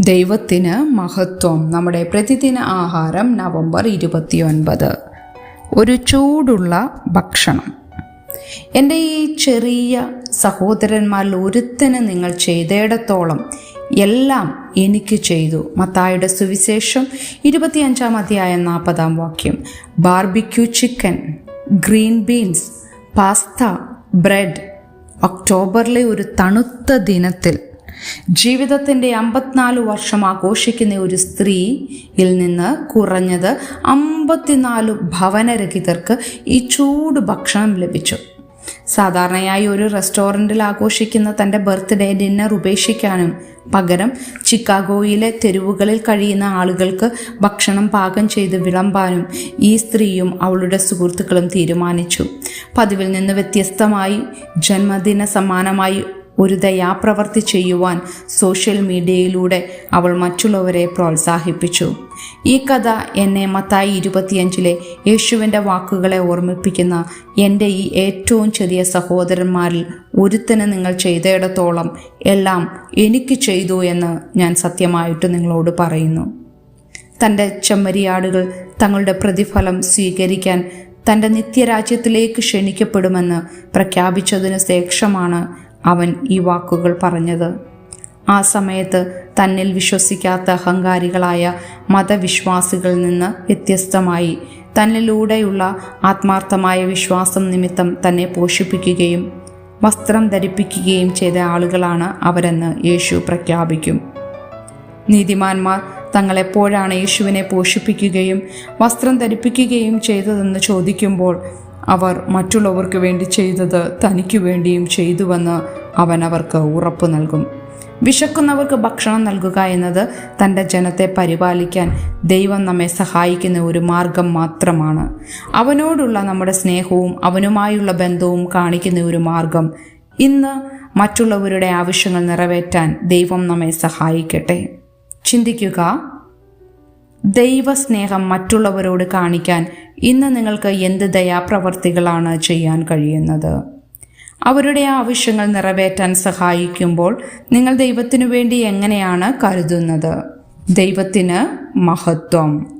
ദൈവത്തിന് മഹത്വം. നമ്മുടെ പ്രതിദിന ആഹാരം നവംബർ ഇരുപത്തിയൊൻപത്. ഒരു ചൂടുള്ള ഭക്ഷണം. എന്റെ ഈ ചെറിയ സഹോദരന്മാരിൽ ഒരുത്തന് നിങ്ങൾ ചെയ്തയിടത്തോളം എല്ലാം എനിക്ക് ചെയ്തു. മത്തായുടെ സുവിശേഷം ഇരുപത്തിയഞ്ചാം അധ്യായം നാൽപ്പതാം വാക്യം. Barbecue chicken green beans pasta bread. ഒക്ടോബറിലെ ഒരു തണുത്ത ദിനത്തിൽ ജീവിതത്തിന്റെ അമ്പത്തിനാല് വർഷം ആഘോഷിക്കുന്ന ഒരു സ്ത്രീയിൽ നിന്ന് കുറഞ്ഞത് അമ്പത്തിനാല് ഭവനരഹിതർക്ക് ഈ ചൂട് ഭക്ഷണം ലഭിച്ചു. സാധാരണയായി ഒരു റെസ്റ്റോറന്റിൽ ആഘോഷിക്കുന്ന തന്റെ ബർത്ത്ഡേ ഡിന്നർ ഉപേക്ഷിക്കാനും പകരം ചിക്കാഗോയിലെ തെരുവുകളിൽ കഴിയുന്ന ആളുകൾക്ക് ഭക്ഷണം പാകം ചെയ്ത് വിളമ്പാനും ഈ സ്ത്രീയും അവളുടെ സുഹൃത്തുക്കളും തീരുമാനിച്ചു. പതിവിൽ നിന്ന് വ്യത്യസ്തമായി ജന്മദിന സമ്മാനമായി ഒരു ദയാപ്രവർത്തി ചെയ്യുവാൻ സോഷ്യൽ മീഡിയയിലൂടെ അവൾ മറ്റുള്ളവരെ പ്രോത്സാഹിപ്പിച്ചു. ഈ കഥ എന്നെ മത്തായി ഇരുപത്തിയഞ്ചിലെ യേശുവിന്റെ വാക്കുകളെ ഓർമ്മിപ്പിക്കുന്ന എന്റെ ഈ ഏറ്റവും ചെറിയ സഹോദരന്മാരിൽ ഒരുത്തന് നിങ്ങൾ ചെയ്തയിടത്തോളം എല്ലാം എനിക്ക് ചെയ്തു എന്ന് ഞാൻ സത്യമായിട്ട് നിങ്ങളോട് പറയുന്നു. തന്റെ ചെമ്മരിയാടുകൾ തങ്ങളുടെ പ്രതിഫലം സ്വീകരിക്കാൻ തന്റെ നിത്യരാജ്യത്തിലേക്ക് ക്ഷണിക്കപ്പെടുമെന്ന് പ്രഖ്യാപിച്ചതിന് ശേഷമാണ് അവൻ ഈ വാക്കുകൾ പറഞ്ഞത്. ആ സമയത്ത് തന്നിൽ വിശ്വസിക്കാത്ത അഹങ്കാരികളായ മതവിശ്വാസികളിൽ നിന്ന് വ്യത്യസ്തമായി തന്നിലൂടെയുള്ള ആത്മാർത്ഥമായ വിശ്വാസം നിമിത്തം തന്നെ പോഷിപ്പിക്കുകയും വസ്ത്രം ധരിപ്പിക്കുകയും ചെയ്ത ആളുകളാണ് അവരെന്ന് യേശു പ്രഖ്യാപിക്കും. നീതിമാന്മാർ തങ്ങളെപ്പോഴാണ് യേശുവിനെ പോഷിപ്പിക്കുകയും വസ്ത്രം ധരിപ്പിക്കുകയും ചെയ്തതെന്ന് ചോദിക്കുമ്പോൾ അവർ മറ്റുള്ളവർക്ക് വേണ്ടി ചെയ്തത് തനിക്ക് വേണ്ടിയും ചെയ്തുവെന്ന് അവൻ അവർക്ക് ഉറപ്പ് നൽകും. വിശക്കുന്നവർക്ക് ഭക്ഷണം നൽകുക എന്നത് തന്റെ ജനത്തെ പരിപാലിക്കാൻ ദൈവം നമ്മെ സഹായിക്കുന്ന ഒരു മാർഗം മാത്രമാണ്. അവനോടുള്ള നമ്മുടെ സ്നേഹവും അവനുമായുള്ള ബന്ധവും കാണിക്കുന്ന ഒരു മാർഗം. ഇന്ന് മറ്റുള്ളവരുടെ ആവശ്യങ്ങൾ നിറവേറ്റാൻ ദൈവം നമ്മെ സഹായിക്കട്ടെ. ചിന്തിക്കുക ദൈവസ്നേഹം മറ്റുള്ളവരോട് കാണിക്കാൻ ഇന്ന് നിങ്ങൾക്ക് എന്ത് ദയാപ്രവർത്തികളാണ് ചെയ്യാൻ കഴിയുന്നത്? അവരുടെ ആവശ്യങ്ങൾ നിറവേറ്റാൻ സഹായിക്കുമ്പോൾ നിങ്ങൾ ദൈവത്തിനു വേണ്ടി എങ്ങനെയാണ് കരുതുന്നത്? ദൈവത്തിന് മഹത്വം.